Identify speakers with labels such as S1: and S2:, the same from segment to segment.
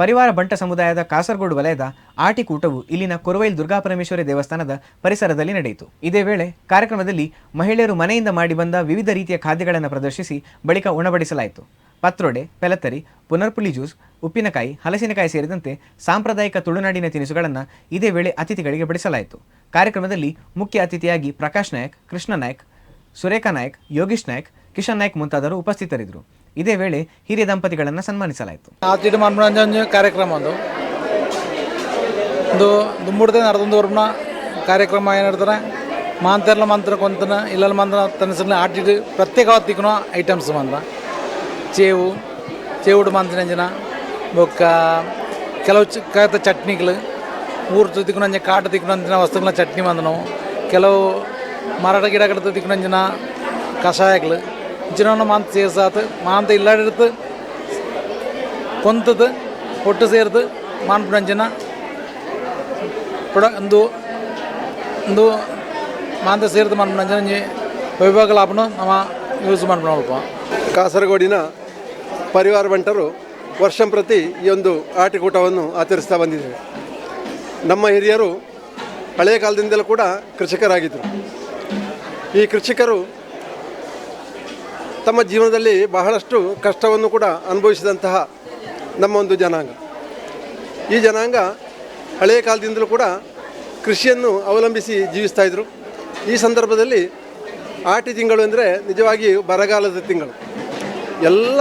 S1: ಪರಿವಾರ ಬಂಟ ಸಮುದಾಯದ ಕಾಸರಗೋಡು ವಲಯದ ಆಟಿಕೂಟವು ಇಲ್ಲಿನ ಕೊರವೈಲ್ ದುರ್ಗಾಪರಮೇಶ್ವರಿ ದೇವಸ್ಥಾನದ ಪರಿಸರದಲ್ಲಿ ನಡೆಯಿತು. ಇದೇ ವೇಳೆ ಕಾರ್ಯಕ್ರಮದಲ್ಲಿ ಮಹಿಳೆಯರು ಮನೆಯಿಂದ ಮಾಡಿ ಬಂದ ವಿವಿಧ ರೀತಿಯ ಖಾದ್ಯಗಳನ್ನು ಪ್ರದರ್ಶಿಸಿ ಬಳಿಕ ಉಣಬಡಿಸಲಾಯಿತು. ಪತ್ರೊಡೆ ಪೆಲತ್ತರಿ ಪುನರ್ಪುಳಿ ಜ್ಯೂಸ್, ಉಪ್ಪಿನಕಾಯಿ, ಹಲಸಿನಕಾಯಿ ಸೇರಿದಂತೆ ಸಾಂಪ್ರದಾಯಿಕ ತುಳುನಾಡಿನ ತಿನಿಸುಗಳನ್ನು ಇದೇ ವೇಳೆ ಅತಿಥಿಗಳಿಗೆ ಬಡಿಸಲಾಯಿತು. ಕಾರ್ಯಕ್ರಮದಲ್ಲಿ ಮುಖ್ಯ ಅತಿಥಿಯಾಗಿ ಪ್ರಕಾಶ್ ನಾಯಕ್, ಕೃಷ್ಣ ನಾಯಕ್, ಸುರೇಖಾ ನಾಯಕ್, ಯೋಗೀಶ್ ನಾಯಕ್ ಕಿಶನ್ ನಾಯ್ಕ್ ಮುಂತಾದವರು ಉಪಸ್ಥಿತರಿದ್ದರು. ಇದೇ ವೇಳೆ ಹಿರಿಯ ದಂಪತಿಗಳನ್ನು ಸನ್ಮಾನಿಸಲಾಯಿತು.
S2: ಆತಿಟ್ಟು ಕಾರ್ಯಕ್ರಮ ಒಂದು. ನಡೆದೊಂದು ಕಾರ್ಯಕ್ರಮ ಏನು ಹೇಳ್ತಾರೆ ಮಾಂತೆರ್ಲ ಮಂತ್ರ ಕೊಂತನ ಇಲ್ಲ ಮಂತ್ರ ತನಸಲ್ಲಿ ಆಟಿಟ್ಟು ಪ್ರತ್ಯೇಕವಾಗಿ ತಿಕ್ಕೋ ಐಟಮ್ಸ್ ಮಂತ್ರ. ಚೇವು, ಚೇವುಡು ಅಂಜನ ಬೊಕ್ಕ ಕೆಲವು ಚಿಕ್ಕ ಚಟ್ನಿಗಳು ಊರು ತಿಕ್ಕನಂಜ ಕಾಟ ತಿಕ್ಕನಂಜಿನ ವಸ್ತುಗಳ ಚಟ್ನಿ ಮಂದ ನಾವು ಕೆಲವು ಮರಡ ಗಿಡಗಳ ತಿಕ್ಕೋ ಅಂಜನ ಕಷಾಯಗಳು ಮಾಂತ ಸೇರ್ಸಾತು ಮಾಂತ ಇಲ್ಲಾಡಿರ್ತು ಕೊಂತದ್ದು ಒಟ್ಟು ಸೇರ್ದು ಮಾನ್ಪುನಂಜನ ಪ್ರೊಡ ಒಂದು ಒಂದು ಮಾಂತ ಸೇರ್ದು ವೈಭಾಗ ಲಾಭನು ನಮ್ಮ ಯೂಸ್ ಮಾಡ್ಕೊಂಡು
S3: ಕಾಸರಗೋಡಿನ ಪರಿವಾರ ಬಂಟರು ವರ್ಷಂಪ್ರತಿ ಈ ಒಂದು ಆಟಿಕೂಟವನ್ನು ಆಚರಿಸ್ತಾ ಬಂದಿದ್ದೇವೆ ನಮ್ಮ ಹಿರಿಯರು ಹಳೆಯ ಕಾಲದಿಂದಲೂ ಕೂಡ ಕೃಷಿಕರಾಗಿದ್ದರು ಈ ಕೃಷಿಕರು ತಮ್ಮ ಜೀವನದಲ್ಲಿ ಬಹಳಷ್ಟು ಕಷ್ಟವನ್ನು ಕೂಡ ಅನುಭವಿಸಿದಂತಹ ನಮ್ಮ ಒಂದು ಜನಾಂಗ. ಈ ಜನಾಂಗ ಹಳೆಯ ಕಾಲದಿಂದಲೂ ಕೂಡ ಕೃಷಿಯನ್ನು ಅವಲಂಬಿಸಿ ಜೀವಿಸ್ತಾ ಇದ್ದರು ಈ ಸಂದರ್ಭದಲ್ಲಿ ಆಟಿ ತಿಂಗಳು ಅಂದರೆ ನಿಜವಾಗಿ ಬರಗಾಲದ ತಿಂಗಳು. ಎಲ್ಲ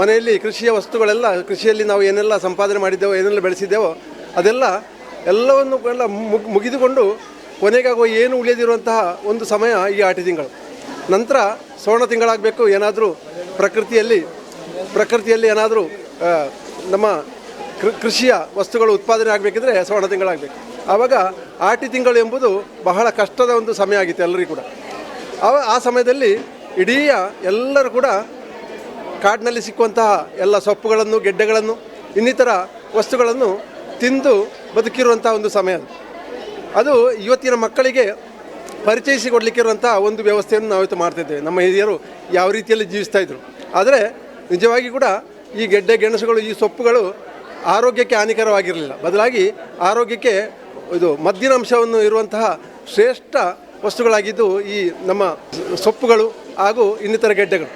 S3: ಮನೆಯಲ್ಲಿ ಕೃಷಿಯ ವಸ್ತುಗಳೆಲ್ಲ, ಕೃಷಿಯಲ್ಲಿ ನಾವು ಏನೆಲ್ಲ ಸಂಪಾದನೆ ಮಾಡಿದ್ದೇವೋ, ಏನೆಲ್ಲ ಬೆಳೆಸಿದ್ದೇವೋ, ಅದೆಲ್ಲ ಎಲ್ಲವನ್ನು ಎಲ್ಲ ಮುಗ್, ಮುಗಿದುಕೊಂಡು ಕೊನೆಗಾಗುವ ಏನು ಉಳಿಯದಿರುವಂತಹ ಒಂದು ಸಮಯ ಈ ಆಟಿ ತಿಂಗಳು. ನಂತರ ಸೋಣ ತಿಂಗಳಾಗಬೇಕು, ಏನಾದರೂ ಪ್ರಕೃತಿಯಲ್ಲಿ ಪ್ರಕೃತಿಯಲ್ಲಿ ಏನಾದರೂ ನಮ್ಮ ಕೃಷಿಯ ವಸ್ತುಗಳು ಉತ್ಪಾದನೆ ಆಗಬೇಕಿದ್ರೆ ಸುವರ್ಣ ತಿಂಗಳಾಗಬೇಕು. ಆವಾಗ ಆಟಿ ತಿಂಗಳು ಎಂಬುದು ಬಹಳ ಕಷ್ಟದ ಒಂದು ಸಮಯ ಆಗಿತ್ತು ಎಲ್ಲರಿಗೂ ಕೂಡ. ಅವ, ಆ ಸಮಯದಲ್ಲಿ ಇಡೀ ಎಲ್ಲರೂ ಕೂಡ ಕಾಡಿನಲ್ಲಿ ಸಿಕ್ಕುವಂತಹ ಎಲ್ಲ ಸೊಪ್ಪುಗಳನ್ನು, ಗೆಡ್ಡೆಗಳನ್ನು, ಇನ್ನಿತರ ವಸ್ತುಗಳನ್ನು ತಿಂದು ಬದುಕಿರುವಂಥ ಒಂದು ಸಮಯ ಅದು ಇವತ್ತಿನ ಮಕ್ಕಳಿಗೆ ಪರಿಚಯಿಸಿಕೊಡ್ಲಿಕ್ಕಿರುವಂಥ ಒಂದು ವ್ಯವಸ್ಥೆಯನ್ನು ನಾವಿತ್ತು ಮಾಡ್ತಿದ್ದೇವೆ. ನಮ್ಮ ಹಿರಿಯರು ಯಾವ ರೀತಿಯಲ್ಲಿ ಜೀವಿಸ್ತಾ ಇದ್ರು. ಆದರೆ ನಿಜವಾಗಿ ಕೂಡ ಈ ಗೆಡ್ಡೆ ಗೆಣಸುಗಳು, ಈ ಸೊಪ್ಪುಗಳು ಆರೋಗ್ಯಕ್ಕೆ ಹಾನಿಕರವಾಗಿರಲಿಲ್ಲ. ಬದಲಾಗಿ ಆರೋಗ್ಯಕ್ಕೆ ಇದು ಮದ್ದಿನಾಂಶವನ್ನು ಇರುವಂತಹ ಶ್ರೇಷ್ಠ ವಸ್ತುಗಳಾಗಿದ್ದು ಈ ನಮ್ಮ ಸೊಪ್ಪುಗಳು ಹಾಗೂ ಇನ್ನಿತರ ಗೆಡ್ಡೆಗಳು.